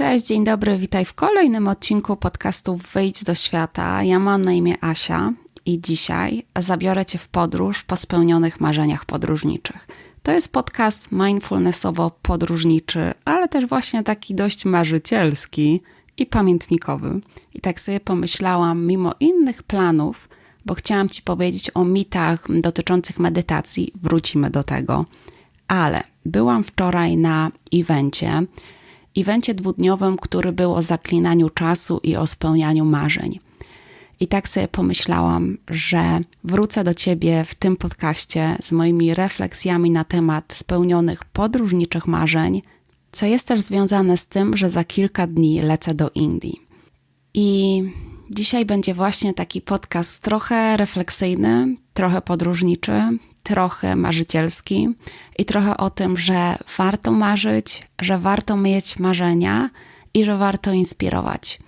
Cześć, dzień dobry, witaj w kolejnym odcinku podcastu Wyjdź do świata. Ja mam na imię Asia i dzisiaj zabiorę Cię w podróż po spełnionych marzeniach podróżniczych. To jest podcast mindfulnessowo-podróżniczy, ale też właśnie taki dość marzycielski i pamiętnikowy. I tak sobie pomyślałam, mimo innych planów, bo chciałam Ci powiedzieć o mitach dotyczących medytacji, wrócimy do tego, ale byłam wczoraj na evencie, evencie dwudniowym, który był o zaklinaniu czasu i o spełnianiu marzeń. I tak sobie pomyślałam, że wrócę do Ciebie w tym podcaście z moimi refleksjami na temat spełnionych podróżniczych marzeń, co jest też związane z tym, że za kilka dni lecę do Indii. I dzisiaj będzie właśnie taki podcast trochę refleksyjny, trochę podróżniczy, trochę marzycielski i trochę o tym, że warto marzyć, że warto mieć marzenia i że warto inspirować.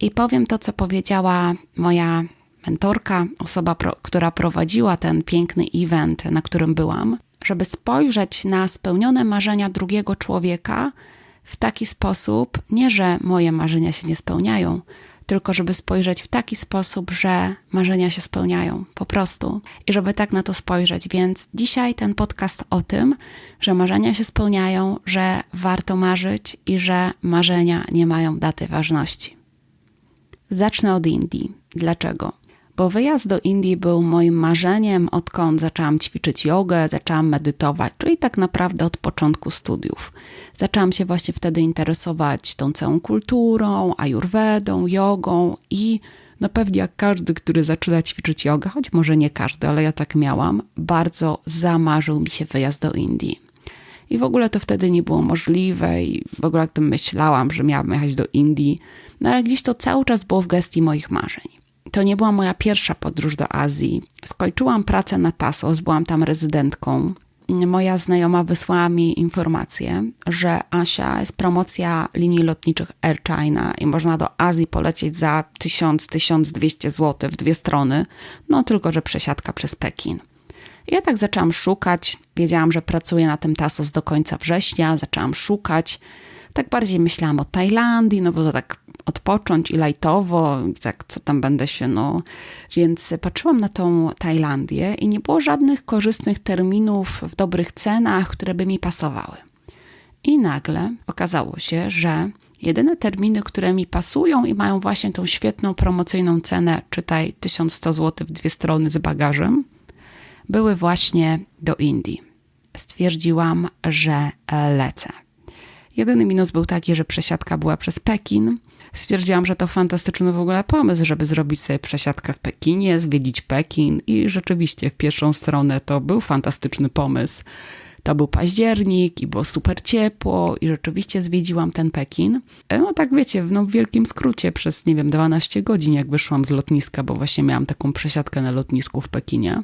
I powiem to, co powiedziała moja mentorka, osoba, pro, która prowadziła ten piękny event, na którym byłam, żeby spojrzeć na spełnione marzenia drugiego człowieka w taki sposób, nie że moje marzenia się nie spełniają, tylko żeby spojrzeć w taki sposób, że marzenia się spełniają, po prostu. I żeby tak na to spojrzeć. Więc dzisiaj ten podcast o tym, że marzenia się spełniają, że warto marzyć i że marzenia nie mają daty ważności. Zacznę od Indii. Dlaczego? Bo wyjazd do Indii był moim marzeniem, odkąd zaczęłam ćwiczyć jogę, zaczęłam medytować, czyli tak naprawdę od początku studiów. Zaczęłam się właśnie wtedy interesować tą całą kulturą, ajurwedą, jogą i no pewnie jak każdy, który zaczyna ćwiczyć jogę, choć może nie każdy, ale ja tak miałam, bardzo zamarzył mi się wyjazd do Indii. I w ogóle to wtedy nie było możliwe i w ogóle jak to myślałam, że miałam jechać do Indii, no ale gdzieś to cały czas było w gestii moich marzeń. To nie była moja pierwsza podróż do Azji. Skończyłam pracę na Tasos, byłam tam rezydentką. Moja znajoma wysłała mi informację, że Asia jest promocja linii lotniczych Air China i można do Azji polecieć za 1000-1200 zł w dwie strony, no tylko że przesiadka przez Pekin. Ja tak zaczęłam szukać, wiedziałam, że pracuję na tym Tasos do końca września, zaczęłam szukać. Tak bardziej myślałam o Tajlandii, no bo to tak odpocząć i lajtowo, tak co tam będę się, no. Więc patrzyłam na tą Tajlandię i nie było żadnych korzystnych terminów w dobrych cenach, które by mi pasowały. I nagle okazało się, że jedyne terminy, które mi pasują i mają właśnie tą świetną promocyjną cenę, czytaj 1100 zł w dwie strony z bagażem, były właśnie do Indii. Stwierdziłam, że lecę. Jedyny minus był taki, że przesiadka była przez Pekin. Stwierdziłam, że to fantastyczny w ogóle pomysł, żeby zrobić sobie przesiadkę w Pekinie, zwiedzić Pekin i rzeczywiście w pierwszą stronę to był fantastyczny pomysł. To był październik i było super ciepło i rzeczywiście zwiedziłam ten Pekin. No tak wiecie, no w wielkim skrócie przez, nie wiem, 12 godzin jak wyszłam z lotniska, bo właśnie miałam taką przesiadkę na lotnisku w Pekinie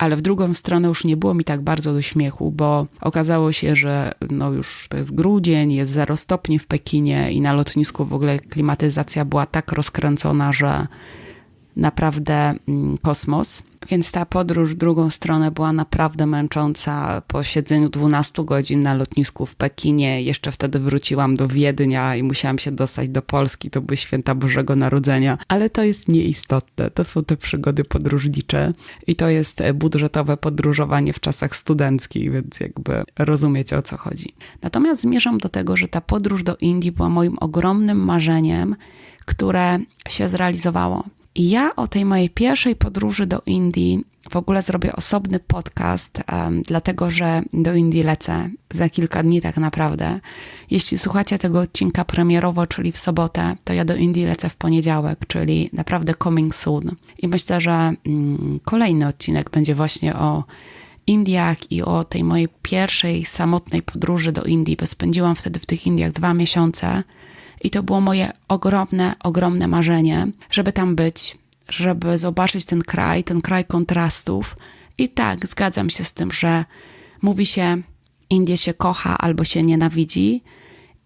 ale w drugą stronę już nie było mi tak bardzo do śmiechu, bo okazało się, że no już to jest grudzień, jest 0 stopni w Pekinie i na lotnisku w ogóle klimatyzacja była tak rozkręcona, że naprawdę mm, kosmos. Więc ta podróż w drugą stronę była naprawdę męcząca. Po siedzeniu 12 godzin na lotnisku w Pekinie, jeszcze wtedy wróciłam do Wiednia i musiałam się dostać do Polski. To były święta Bożego Narodzenia, ale to jest nieistotne. To są te przygody podróżnicze i to jest budżetowe podróżowanie w czasach studenckich, więc jakby rozumiecie o co chodzi. Natomiast zmierzam do tego, że ta podróż do Indii była moim ogromnym marzeniem, które się zrealizowało. I ja o tej mojej pierwszej podróży do Indii w ogóle zrobię osobny podcast, um, dlatego że do Indii lecę za kilka dni tak naprawdę. Jeśli słuchacie tego odcinka premierowo, czyli w sobotę, to ja do Indii lecę w poniedziałek, czyli naprawdę coming soon. I myślę, że mm, kolejny odcinek będzie właśnie o Indiach i o tej mojej pierwszej samotnej podróży do Indii, bo spędziłam wtedy w tych Indiach dwa miesiące i to było moje ogromne, ogromne marzenie, żeby tam być, żeby zobaczyć ten kraj, ten kraj kontrastów. I tak, zgadzam się z tym, że mówi się, Indie się kocha albo się nienawidzi,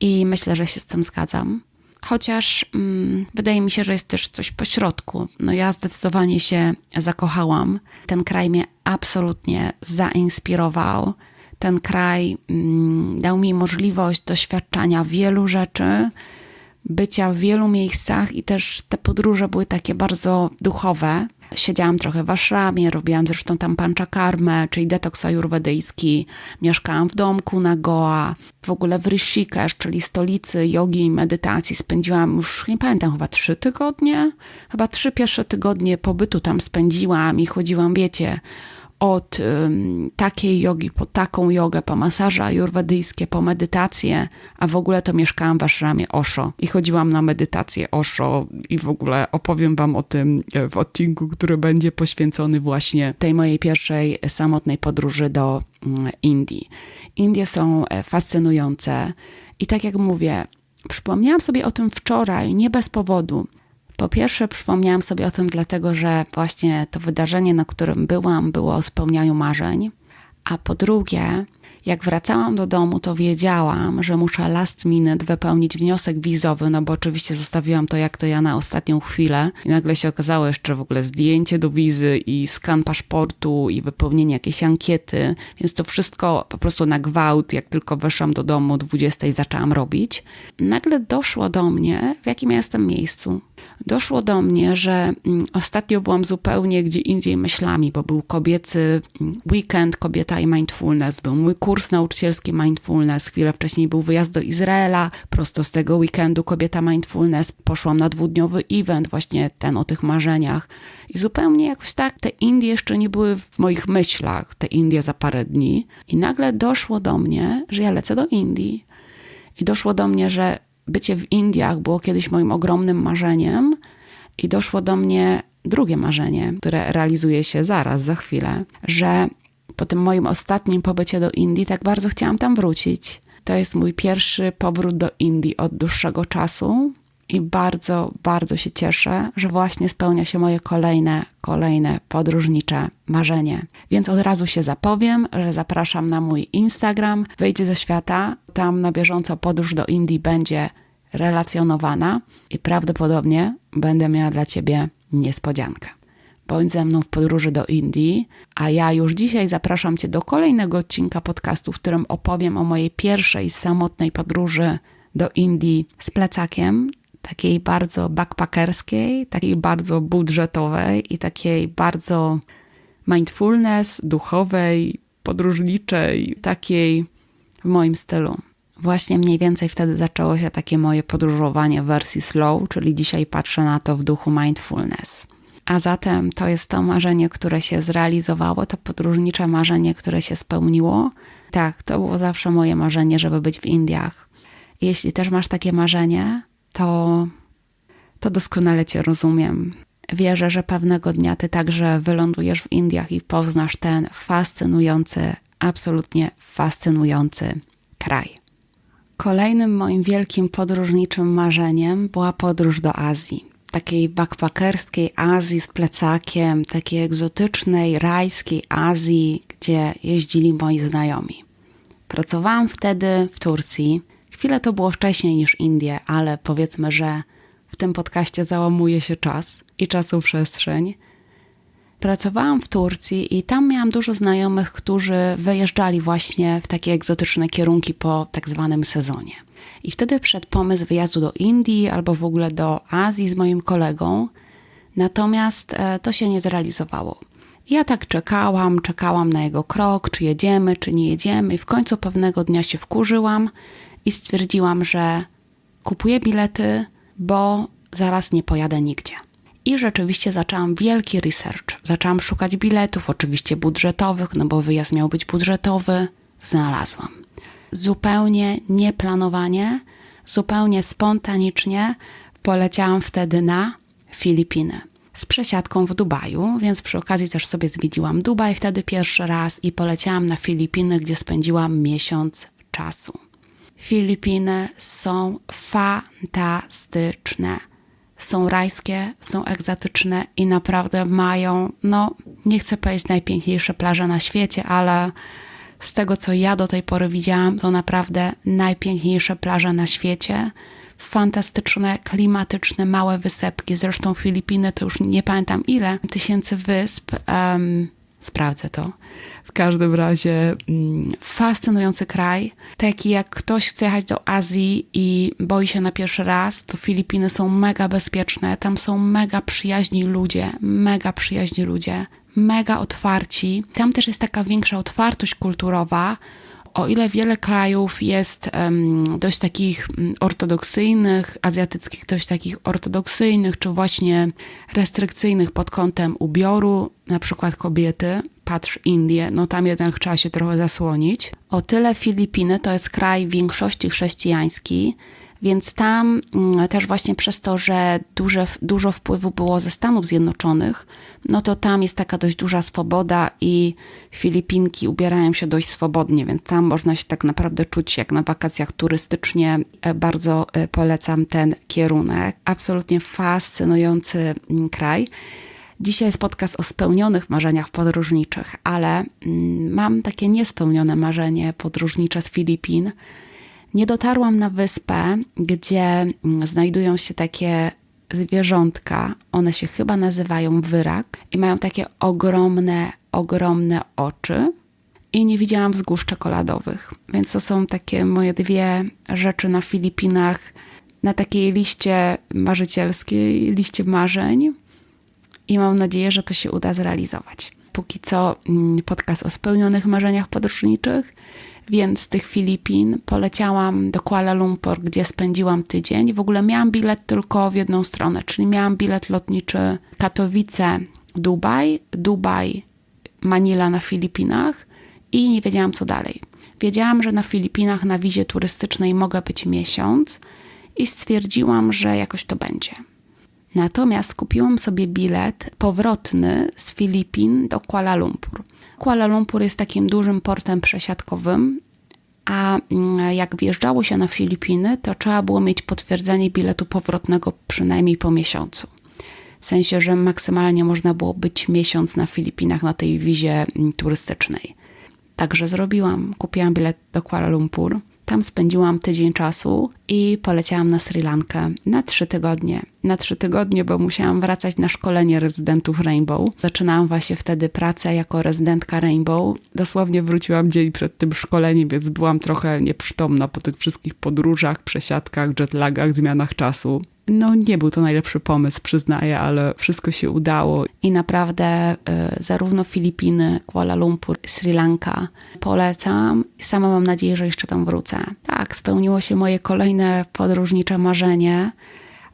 i myślę, że się z tym zgadzam. Chociaż mm, wydaje mi się, że jest też coś pośrodku. No ja zdecydowanie się zakochałam. Ten kraj mnie absolutnie zainspirował. Ten kraj mm, dał mi możliwość doświadczania wielu rzeczy, bycia w wielu miejscach i też te podróże były takie bardzo duchowe. Siedziałam trochę w Ashramie, robiłam zresztą tam panchakarmę, czyli detoks ajurwedyjski. Mieszkałam w domku na Goa, w ogóle w Rishikesh, czyli stolicy jogi i medytacji. Spędziłam już, nie pamiętam, chyba trzy tygodnie? Chyba trzy pierwsze tygodnie pobytu tam spędziłam i chodziłam, wiecie, od takiej jogi po taką jogę, po masaże ajurwedyjskie, po medytację, a w ogóle to mieszkałam w ashramie Osho i chodziłam na medytację Osho i w ogóle opowiem wam o tym e, w odcinku, który będzie poświęcony właśnie tej mojej pierwszej samotnej podróży do um, Indii. Indie są e, fascynujące i tak jak mówię, przypomniałam sobie o tym wczoraj, nie bez powodu. Po pierwsze, przypomniałam sobie o tym, dlatego że właśnie to wydarzenie, na którym byłam, było o spełnianiu marzeń. A po drugie, jak wracałam do domu, to wiedziałam, że muszę last minute wypełnić wniosek wizowy, no bo oczywiście zostawiłam to jak to ja na ostatnią chwilę i nagle się okazało jeszcze w ogóle zdjęcie do wizy i skan paszportu i wypełnienie jakiejś ankiety, więc to wszystko po prostu na gwałt, jak tylko weszłam do domu o 20 zaczęłam robić. Nagle doszło do mnie, w jakim ja jestem miejscu. Doszło do mnie, że mm, ostatnio byłam zupełnie gdzie indziej myślami, bo był kobiecy mm, weekend, kobieta i mindfulness, był mój kurs kurs nauczycielski Mindfulness. Chwilę wcześniej był wyjazd do Izraela. Prosto z tego weekendu Kobieta Mindfulness. Poszłam na dwudniowy event, właśnie ten o tych marzeniach. I zupełnie jakoś tak te Indie jeszcze nie były w moich myślach, te Indie za parę dni. I nagle doszło do mnie, że ja lecę do Indii. I doszło do mnie, że bycie w Indiach było kiedyś moim ogromnym marzeniem. I doszło do mnie drugie marzenie, które realizuje się zaraz, za chwilę, że po tym moim ostatnim pobycie do Indii tak bardzo chciałam tam wrócić. To jest mój pierwszy powrót do Indii od dłuższego czasu i bardzo, bardzo się cieszę, że właśnie spełnia się moje kolejne, kolejne podróżnicze marzenie. Więc od razu się zapowiem, że zapraszam na mój Instagram, wyjdzie ze świata. Tam na bieżąco podróż do Indii będzie relacjonowana i prawdopodobnie będę miała dla Ciebie niespodziankę bądź ze mną w podróży do Indii, a ja już dzisiaj zapraszam Cię do kolejnego odcinka podcastu, w którym opowiem o mojej pierwszej samotnej podróży do Indii z plecakiem, takiej bardzo backpackerskiej, takiej bardzo budżetowej i takiej bardzo mindfulness, duchowej, podróżniczej, takiej w moim stylu. Właśnie mniej więcej wtedy zaczęło się takie moje podróżowanie w wersji slow, czyli dzisiaj patrzę na to w duchu mindfulness. A zatem to jest to marzenie, które się zrealizowało, to podróżnicze marzenie, które się spełniło. Tak, to było zawsze moje marzenie, żeby być w Indiach. Jeśli też masz takie marzenie, to, to doskonale Cię rozumiem. Wierzę, że pewnego dnia Ty także wylądujesz w Indiach i poznasz ten fascynujący, absolutnie fascynujący kraj. Kolejnym moim wielkim podróżniczym marzeniem była podróż do Azji takiej backpackerskiej Azji z plecakiem, takiej egzotycznej, rajskiej Azji, gdzie jeździli moi znajomi. Pracowałam wtedy w Turcji. Chwilę to było wcześniej niż Indie, ale powiedzmy, że w tym podcaście załamuje się czas i czasoprzestrzeń. Pracowałam w Turcji i tam miałam dużo znajomych, którzy wyjeżdżali właśnie w takie egzotyczne kierunki po tak zwanym sezonie. I wtedy przed pomysł wyjazdu do Indii albo w ogóle do Azji z moim kolegą, natomiast e, to się nie zrealizowało. Ja tak czekałam, czekałam na jego krok, czy jedziemy, czy nie jedziemy, i w końcu pewnego dnia się wkurzyłam i stwierdziłam, że kupuję bilety, bo zaraz nie pojadę nigdzie. I rzeczywiście zaczęłam wielki research. Zaczęłam szukać biletów, oczywiście budżetowych, no bo wyjazd miał być budżetowy. Znalazłam zupełnie nieplanowanie, zupełnie spontanicznie poleciałam wtedy na Filipiny z przesiadką w Dubaju, więc przy okazji też sobie zwiedziłam Dubaj wtedy pierwszy raz i poleciałam na Filipiny, gdzie spędziłam miesiąc czasu. Filipiny są fantastyczne. Są rajskie, są egzotyczne i naprawdę mają, no, nie chcę powiedzieć najpiękniejsze plaże na świecie, ale z tego, co ja do tej pory widziałam, to naprawdę najpiękniejsze plaże na świecie. Fantastyczne, klimatyczne, małe wysepki. Zresztą Filipiny to już nie pamiętam ile tysięcy wysp. Um, Sprawdzę to. W każdym razie mm, fascynujący kraj. Taki jak ktoś chce jechać do Azji i boi się na pierwszy raz, to Filipiny są mega bezpieczne. Tam są mega przyjaźni ludzie, mega przyjaźni ludzie, mega otwarci. Tam też jest taka większa otwartość kulturowa o ile wiele krajów jest um, dość takich mm, ortodoksyjnych, azjatyckich dość takich ortodoksyjnych, czy właśnie restrykcyjnych pod kątem ubioru, na przykład kobiety, patrz Indie, no tam jednak trzeba się trochę zasłonić. O tyle Filipiny to jest kraj w większości chrześcijański, więc tam mm, też właśnie przez to, że duże, dużo wpływu było ze Stanów Zjednoczonych, no to tam jest taka dość duża swoboda i Filipinki ubierają się dość swobodnie, więc tam można się tak naprawdę czuć jak na wakacjach turystycznie. E, bardzo e, polecam ten kierunek. Absolutnie fascynujący mm, kraj. Dzisiaj jest podcast o spełnionych marzeniach podróżniczych, ale mm, mam takie niespełnione marzenie podróżnicze z Filipin – nie dotarłam na wyspę, gdzie mm, znajdują się takie zwierzątka. One się chyba nazywają wyrak i mają takie ogromne, ogromne oczy. I nie widziałam wzgórz czekoladowych. Więc to są takie moje dwie rzeczy na Filipinach, na takiej liście marzycielskiej, liście marzeń. I mam nadzieję, że to się uda zrealizować. Póki co mm, podcast o spełnionych marzeniach podróżniczych więc z tych Filipin poleciałam do Kuala Lumpur, gdzie spędziłam tydzień. W ogóle miałam bilet tylko w jedną stronę, czyli miałam bilet lotniczy Katowice, Dubaj, Dubaj, Manila na Filipinach i nie wiedziałam co dalej. Wiedziałam, że na Filipinach na wizie turystycznej mogę być miesiąc i stwierdziłam, że jakoś to będzie. Natomiast kupiłam sobie bilet powrotny z Filipin do Kuala Lumpur. Kuala Lumpur jest takim dużym portem przesiadkowym, a mm, jak wjeżdżało się na Filipiny, to trzeba było mieć potwierdzenie biletu powrotnego przynajmniej po miesiącu. W sensie, że maksymalnie można było być miesiąc na Filipinach na tej wizie mm, turystycznej. Także zrobiłam. Kupiłam bilet do Kuala Lumpur. Tam spędziłam tydzień czasu i poleciałam na Sri Lankę na trzy tygodnie. Na trzy tygodnie, bo musiałam wracać na szkolenie rezydentów Rainbow. Zaczynałam właśnie wtedy pracę jako rezydentka Rainbow. Dosłownie wróciłam dzień przed tym szkoleniem, więc byłam trochę nieprzytomna po tych wszystkich podróżach, przesiadkach, jetlagach, zmianach czasu. No, nie był to najlepszy pomysł, przyznaję, ale wszystko się udało i naprawdę y, zarówno Filipiny, Kuala Lumpur, Sri Lanka polecam sama mam nadzieję, że jeszcze tam wrócę. Tak, spełniło się moje kolejne podróżnicze marzenie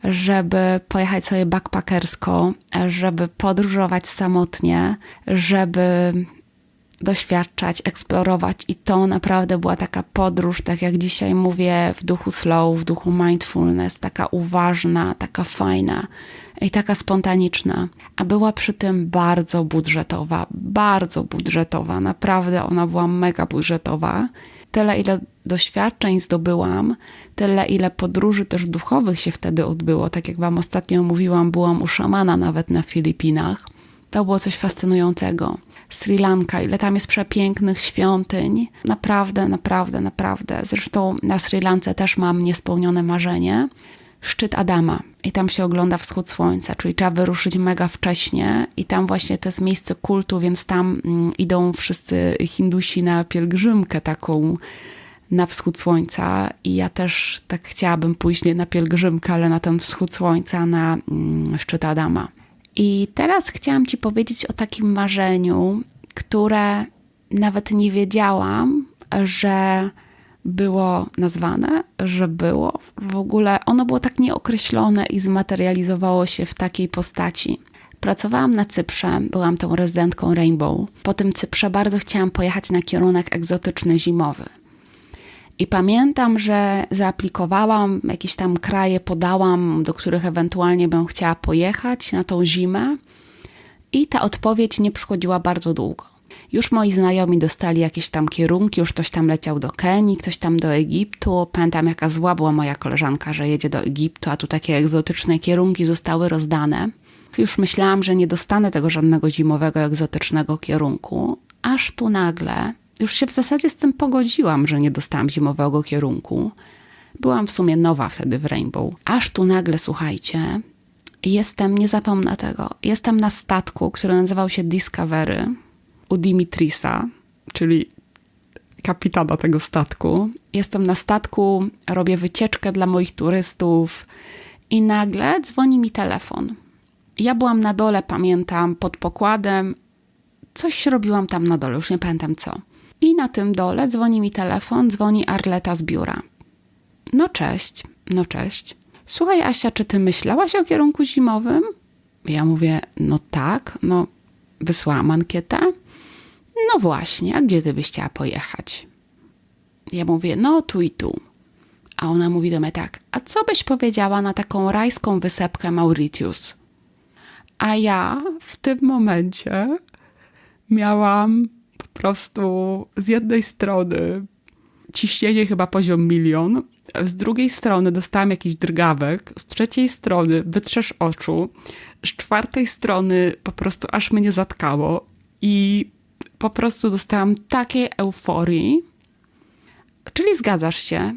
żeby pojechać sobie backpackersko, żeby podróżować samotnie, żeby doświadczać, eksplorować i to naprawdę była taka podróż, tak jak dzisiaj mówię, w duchu slow, w duchu mindfulness, taka uważna, taka fajna i taka spontaniczna, a była przy tym bardzo budżetowa, bardzo budżetowa, naprawdę ona była mega budżetowa. Tyle, ile doświadczeń zdobyłam, tyle, ile podróży też duchowych się wtedy odbyło. Tak jak Wam ostatnio mówiłam, byłam u szamana nawet na Filipinach. To było coś fascynującego. Sri Lanka, ile tam jest przepięknych świątyń. Naprawdę, naprawdę, naprawdę. Zresztą na Sri Lance też mam niespełnione marzenie. Szczyt Adama i tam się ogląda wschód słońca, czyli trzeba wyruszyć mega wcześnie i tam właśnie to jest miejsce kultu, więc tam mm, idą wszyscy Hindusi na pielgrzymkę taką na wschód słońca i ja też tak chciałabym pójść nie na pielgrzymkę, ale na ten wschód słońca na mm, szczyt Adama. I teraz chciałam Ci powiedzieć o takim marzeniu, które nawet nie wiedziałam, że było nazwane, że było. W ogóle ono było tak nieokreślone i zmaterializowało się w takiej postaci. Pracowałam na Cyprze, byłam tą rezydentką Rainbow. Po tym Cyprze bardzo chciałam pojechać na kierunek egzotyczny zimowy. I pamiętam, że zaaplikowałam, jakieś tam kraje podałam, do których ewentualnie bym chciała pojechać na tą zimę. I ta odpowiedź nie przychodziła bardzo długo. Już moi znajomi dostali jakieś tam kierunki, już ktoś tam leciał do Kenii, ktoś tam do Egiptu. Pamiętam, jaka zła była moja koleżanka, że jedzie do Egiptu, a tu takie egzotyczne kierunki zostały rozdane. Już myślałam, że nie dostanę tego żadnego zimowego, egzotycznego kierunku, aż tu nagle już się w zasadzie z tym pogodziłam, że nie dostałam zimowego kierunku. Byłam w sumie nowa wtedy w Rainbow. Aż tu nagle, słuchajcie, jestem, nie zapomnę tego, jestem na statku, który nazywał się Discovery u Dimitrisa, czyli kapitana tego statku. Jestem na statku, robię wycieczkę dla moich turystów i nagle dzwoni mi telefon. Ja byłam na dole, pamiętam, pod pokładem. Coś robiłam tam na dole, już nie pamiętam co. I na tym dole dzwoni mi telefon, dzwoni Arleta z biura. No cześć, no cześć. Słuchaj, Asia, czy ty myślałaś o kierunku zimowym? Ja mówię, no tak, no wysłałam ankietę. No właśnie, a gdzie ty byś chciała pojechać? Ja mówię, no tu i tu. A ona mówi do mnie tak, a co byś powiedziała na taką rajską wysepkę Mauritius? A ja w tym momencie miałam prostu z jednej strony ciśnienie chyba poziom milion, z drugiej strony dostałam jakiś drgawek, z trzeciej strony wytrzesz oczu, z czwartej strony po prostu aż mnie zatkało i po prostu dostałam takiej euforii. Czyli zgadzasz się?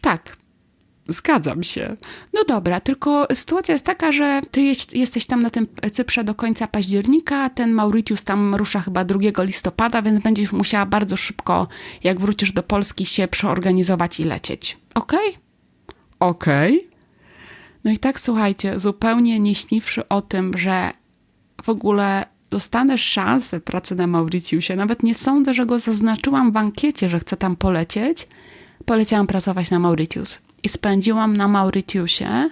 Tak, Zgadzam się. No dobra, tylko sytuacja jest taka, że ty jest, jesteś tam na tym Cyprze do końca października, ten Mauritius tam rusza chyba 2 listopada, więc będziesz musiała bardzo szybko, jak wrócisz do Polski, się przeorganizować i lecieć. Okej? Okay? Okej. Okay. No i tak słuchajcie, zupełnie nie śniwszy o tym, że w ogóle dostanę szansę pracy na Mauritiusie, nawet nie sądzę, że go zaznaczyłam w ankiecie, że chcę tam polecieć, poleciałam pracować na Mauritius i spędziłam na Mauritiusie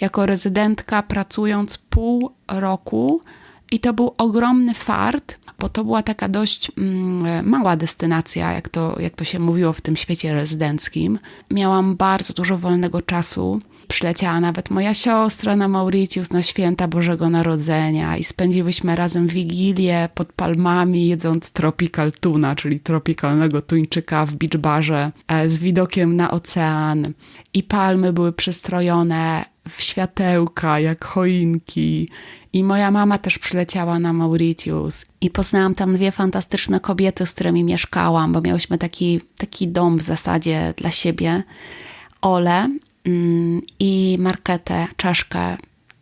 jako rezydentka, pracując pół roku. I to był ogromny fart, bo to była taka dość mm, mała destynacja, jak to, jak to się mówiło w tym świecie rezydenckim. Miałam bardzo dużo wolnego czasu. Przyleciała nawet moja siostra na Mauritius na święta Bożego Narodzenia i spędziłyśmy razem wigilię pod palmami, jedząc tropical tuna, czyli tropikalnego tuńczyka w beach barze e, z widokiem na ocean. I palmy były przystrojone w światełka, jak choinki. I moja mama też przyleciała na Mauritius. I poznałam tam dwie fantastyczne kobiety, z którymi mieszkałam, bo miałyśmy taki, taki dom w zasadzie dla siebie. Ole i Marketę, Czeszkę,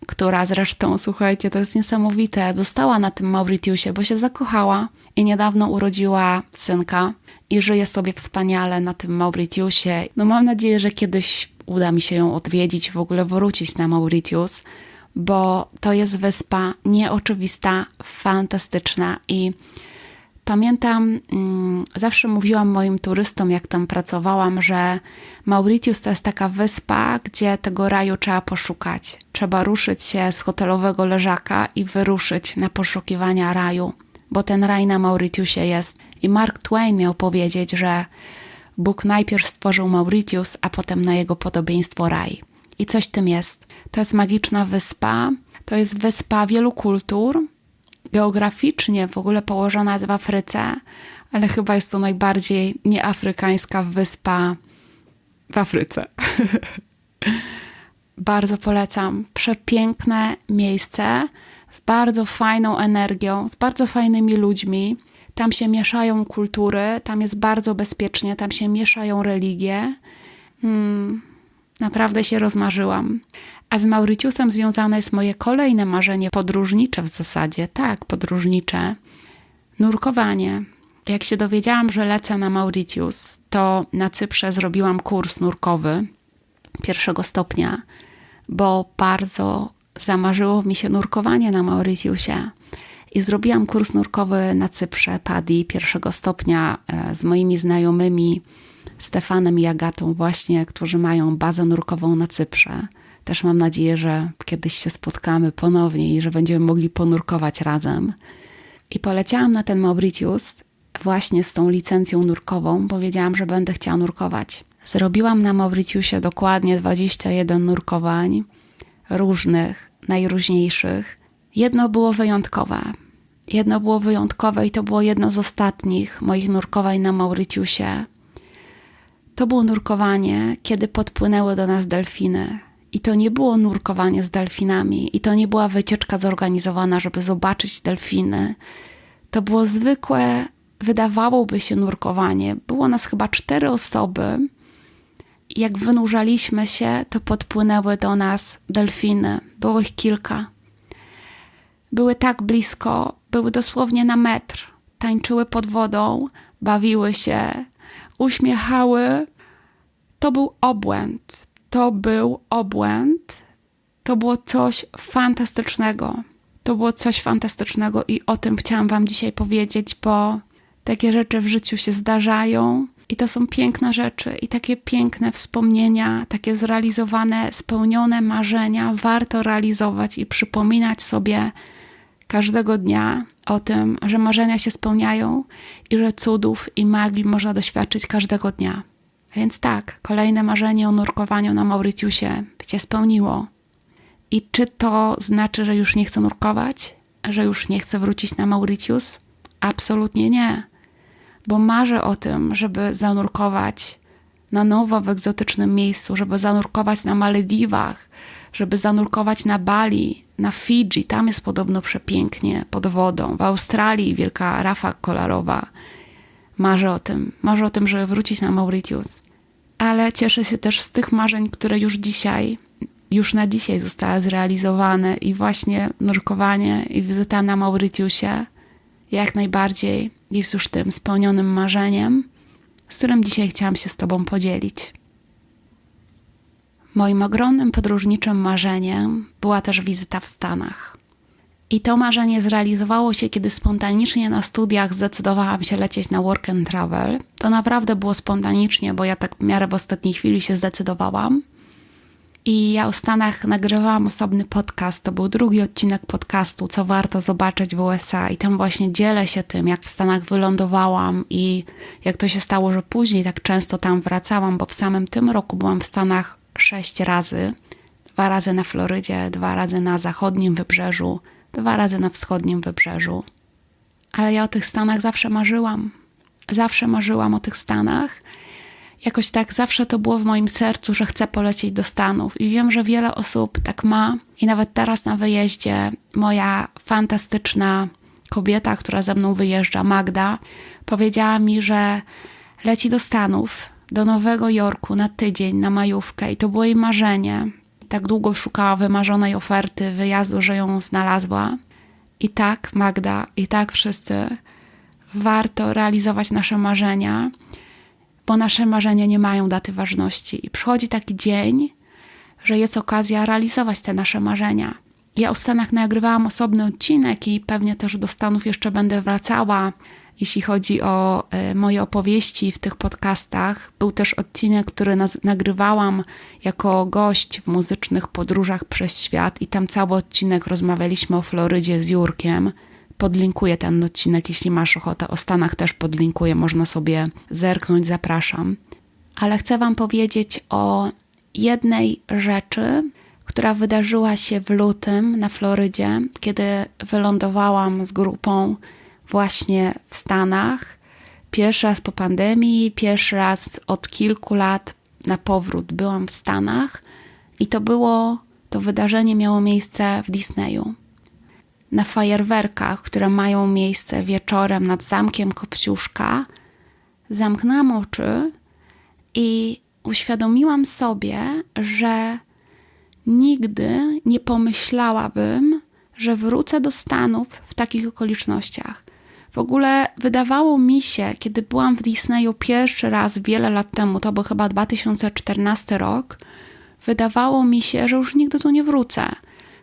która zresztą, słuchajcie, to jest niesamowite, została na tym Mauritiusie, bo się zakochała i niedawno urodziła synka i żyje sobie wspaniale na tym Mauritiusie. No mam nadzieję, że kiedyś uda mi się ją odwiedzić, w ogóle wrócić na Mauritius, bo to jest wyspa nieoczywista, fantastyczna i Pamiętam, mm, zawsze mówiłam moim turystom, jak tam pracowałam, że Mauritius to jest taka wyspa, gdzie tego raju trzeba poszukać. Trzeba ruszyć się z hotelowego leżaka i wyruszyć na poszukiwania raju, bo ten raj na Mauritiusie jest. I Mark Twain miał powiedzieć, że Bóg najpierw stworzył Mauritius, a potem na jego podobieństwo raj. I coś tym jest. To jest magiczna wyspa, to jest wyspa wielu kultur, geograficznie w ogóle położona jest w Afryce, ale chyba jest to najbardziej nieafrykańska wyspa w Afryce. bardzo polecam. Przepiękne miejsce z bardzo fajną energią, z bardzo fajnymi ludźmi. Tam się mieszają kultury, tam jest bardzo bezpiecznie, tam się mieszają religie. Hmm, naprawdę się rozmarzyłam. A z Mauritiusem związane jest moje kolejne marzenie podróżnicze w zasadzie. Tak, podróżnicze. Nurkowanie. Jak się dowiedziałam, że lecę na Mauritius, to na Cyprze zrobiłam kurs nurkowy pierwszego stopnia, bo bardzo zamarzyło mi się nurkowanie na Mauritiusie. I zrobiłam kurs nurkowy na Cyprze, PADI, pierwszego stopnia e, z moimi znajomymi Stefanem i Agatą właśnie, którzy mają bazę nurkową na Cyprze. Też mam nadzieję, że kiedyś się spotkamy ponownie i że będziemy mogli ponurkować razem. I poleciałam na ten Mauritius właśnie z tą licencją nurkową, bo wiedziałam, że będę chciała nurkować. Zrobiłam na Mauritiusie dokładnie 21 nurkowań, różnych, najróżniejszych. Jedno było wyjątkowe. Jedno było wyjątkowe i to było jedno z ostatnich moich nurkowań na Mauritiusie. To było nurkowanie, kiedy podpłynęły do nas delfiny. I to nie było nurkowanie z delfinami, i to nie była wycieczka zorganizowana, żeby zobaczyć delfiny. To było zwykłe, wydawałoby się nurkowanie. Było nas chyba cztery osoby. I jak wynurzaliśmy się, to podpłynęły do nas delfiny. Było ich kilka. Były tak blisko, były dosłownie na metr. tańczyły pod wodą, bawiły się, uśmiechały. To był obłęd. To był obłęd. To było coś fantastycznego. To było coś fantastycznego i o tym chciałam Wam dzisiaj powiedzieć, bo takie rzeczy w życiu się zdarzają i to są piękne rzeczy i takie piękne wspomnienia, takie zrealizowane, spełnione marzenia warto realizować i przypominać sobie każdego dnia o tym, że marzenia się spełniają i że cudów i magii można doświadczyć każdego dnia. Więc tak, kolejne marzenie o nurkowaniu na Mauritiusie się spełniło. I czy to znaczy, że już nie chcę nurkować? Że już nie chcę wrócić na Mauritius? Absolutnie nie. Bo marzę o tym, żeby zanurkować na nowo w egzotycznym miejscu, żeby zanurkować na Malediwach, żeby zanurkować na Bali, na Fidżi. Tam jest podobno przepięknie pod wodą. W Australii wielka rafa kolorowa. Marzę o tym. Marzę o tym, żeby wrócić na Mauritius. Ale cieszę się też z tych marzeń, które już dzisiaj już na dzisiaj zostały zrealizowane i właśnie nurkowanie i wizyta na Mauritiusie jak najbardziej jest już tym spełnionym marzeniem, z którym dzisiaj chciałam się z Tobą podzielić. Moim ogromnym podróżniczym marzeniem była też wizyta w Stanach. I to marzenie zrealizowało się, kiedy spontanicznie na studiach zdecydowałam się lecieć na work and travel. To naprawdę było spontanicznie, bo ja tak w miarę w ostatniej chwili się zdecydowałam. I ja o Stanach nagrywałam osobny podcast. To był drugi odcinek podcastu, co warto zobaczyć w USA. I tam właśnie dzielę się tym, jak w Stanach wylądowałam i jak to się stało, że później tak często tam wracałam, bo w samym tym roku byłam w Stanach sześć razy. Dwa razy na Florydzie, dwa razy na zachodnim wybrzeżu, dwa razy na wschodnim wybrzeżu. Ale ja o tych Stanach zawsze marzyłam. Zawsze marzyłam o tych Stanach jakoś tak zawsze to było w moim sercu, że chcę polecieć do Stanów. I wiem, że wiele osób tak ma. I nawet teraz na wyjeździe moja fantastyczna kobieta, która ze mną wyjeżdża, Magda, powiedziała mi, że leci do Stanów, do Nowego Jorku na tydzień, na majówkę. I to było jej marzenie. Tak długo szukała wymarzonej oferty wyjazdu, że ją znalazła. I tak, Magda, i tak wszyscy warto realizować nasze marzenia bo nasze marzenia nie mają daty ważności. I przychodzi taki dzień, że jest okazja realizować te nasze marzenia. Ja o Stanach nagrywałam osobny odcinek i pewnie też do Stanów jeszcze będę wracała, jeśli chodzi o y, moje opowieści w tych podcastach. Był też odcinek, który nagrywałam jako gość w muzycznych podróżach przez świat i tam cały odcinek rozmawialiśmy o Florydzie z Jurkiem podlinkuję ten odcinek, jeśli masz ochotę. O Stanach też podlinkuję, można sobie zerknąć, zapraszam. Ale chcę Wam powiedzieć o jednej rzeczy, która wydarzyła się w lutym na Florydzie, kiedy wylądowałam z grupą właśnie w Stanach. Pierwszy raz po pandemii, pierwszy raz od kilku lat na powrót byłam w Stanach i to było, to wydarzenie miało miejsce w Disneyu na fajerwerkach, które mają miejsce wieczorem nad zamkiem Kopciuszka, zamknęłam oczy i uświadomiłam sobie, że nigdy nie pomyślałabym, że wrócę do Stanów w takich okolicznościach. W ogóle wydawało mi się, kiedy byłam w Disneyu pierwszy raz wiele lat temu, to był chyba 2014 rok, wydawało mi się, że już nigdy tu nie wrócę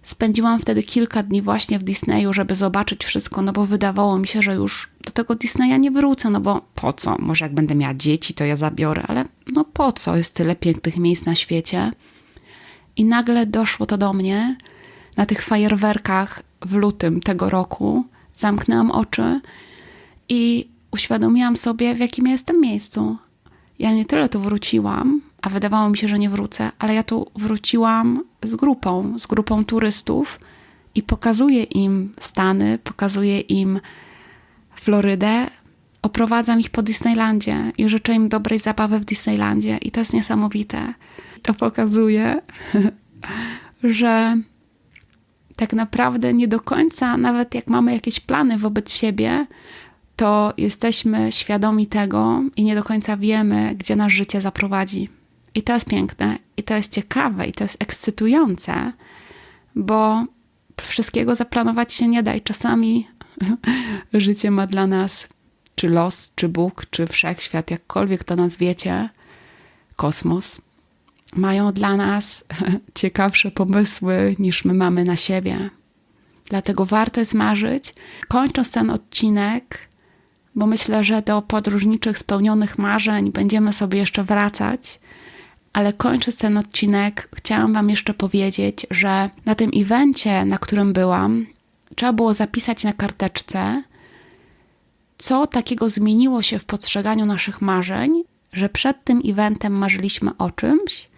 Spędziłam wtedy kilka dni właśnie w Disneyu, żeby zobaczyć wszystko, no bo wydawało mi się, że już do tego Disneya nie wrócę, no bo po co? Może jak będę miała dzieci, to ja zabiorę, ale no po co? Jest tyle pięknych miejsc na świecie. I nagle doszło to do mnie na tych fajerwerkach w lutym tego roku. Zamknęłam oczy i uświadomiłam sobie, w jakim jestem miejscu. Ja nie tyle tu wróciłam, a wydawało mi się, że nie wrócę, ale ja tu wróciłam z grupą, z grupą turystów i pokazuję im Stany, pokazuję im Florydę, oprowadzam ich po Disneylandzie i życzę im dobrej zabawy w Disneylandzie i to jest niesamowite. To pokazuje, że tak naprawdę nie do końca, nawet jak mamy jakieś plany wobec siebie, to jesteśmy świadomi tego i nie do końca wiemy, gdzie nasze życie zaprowadzi. I to jest piękne, i to jest ciekawe, i to jest ekscytujące, bo wszystkiego zaplanować się nie da i czasami życie ma dla nas, czy los, czy Bóg, czy wszechświat, jakkolwiek to nazwiecie, kosmos, mają dla nas ciekawsze pomysły niż my mamy na siebie. Dlatego warto jest marzyć. Kończąc ten odcinek, bo myślę, że do podróżniczych spełnionych marzeń będziemy sobie jeszcze wracać. Ale kończąc ten odcinek, chciałam Wam jeszcze powiedzieć, że na tym evencie, na którym byłam, trzeba było zapisać na karteczce, co takiego zmieniło się w postrzeganiu naszych marzeń, że przed tym eventem marzyliśmy o czymś,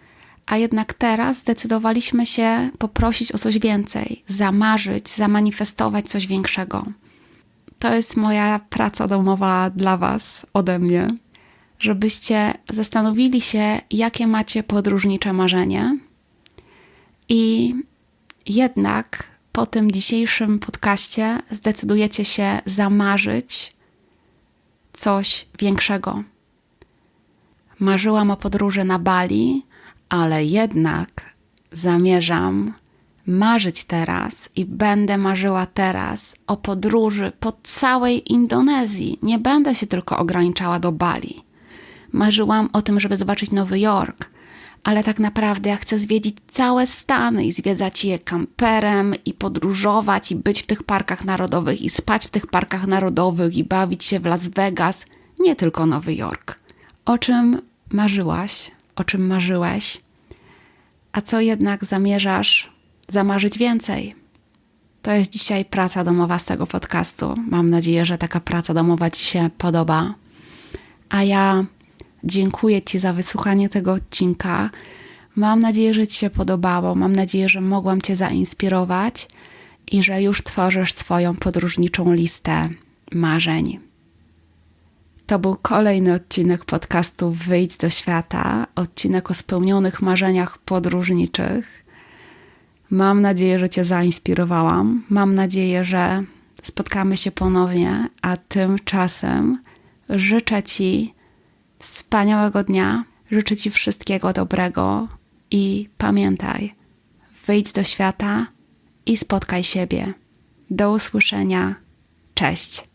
a jednak teraz zdecydowaliśmy się poprosić o coś więcej, zamarzyć, zamanifestować coś większego. To jest moja praca domowa dla Was, ode mnie, żebyście zastanowili się, jakie macie podróżnicze marzenie i jednak po tym dzisiejszym podcaście zdecydujecie się zamarzyć coś większego. Marzyłam o podróży na Bali, ale jednak zamierzam marzyć teraz i będę marzyła teraz o podróży po całej Indonezji. Nie będę się tylko ograniczała do Bali. Marzyłam o tym, żeby zobaczyć Nowy Jork, ale tak naprawdę ja chcę zwiedzić całe Stany i zwiedzać je kamperem i podróżować i być w tych parkach narodowych i spać w tych parkach narodowych i bawić się w Las Vegas, nie tylko Nowy Jork. O czym marzyłaś? O czym marzyłeś? A co jednak zamierzasz zamarzyć więcej? To jest dzisiaj praca domowa z tego podcastu. Mam nadzieję, że taka praca domowa Ci się podoba. A ja dziękuję Ci za wysłuchanie tego odcinka. Mam nadzieję, że Ci się podobało. Mam nadzieję, że mogłam Cię zainspirować i że już tworzysz swoją podróżniczą listę marzeń. To był kolejny odcinek podcastu Wyjdź do świata, odcinek o spełnionych marzeniach podróżniczych. Mam nadzieję, że Cię zainspirowałam. Mam nadzieję, że spotkamy się ponownie, a tymczasem życzę Ci wspaniałego dnia, życzę Ci wszystkiego dobrego i pamiętaj, wyjdź do świata i spotkaj siebie. Do usłyszenia. Cześć.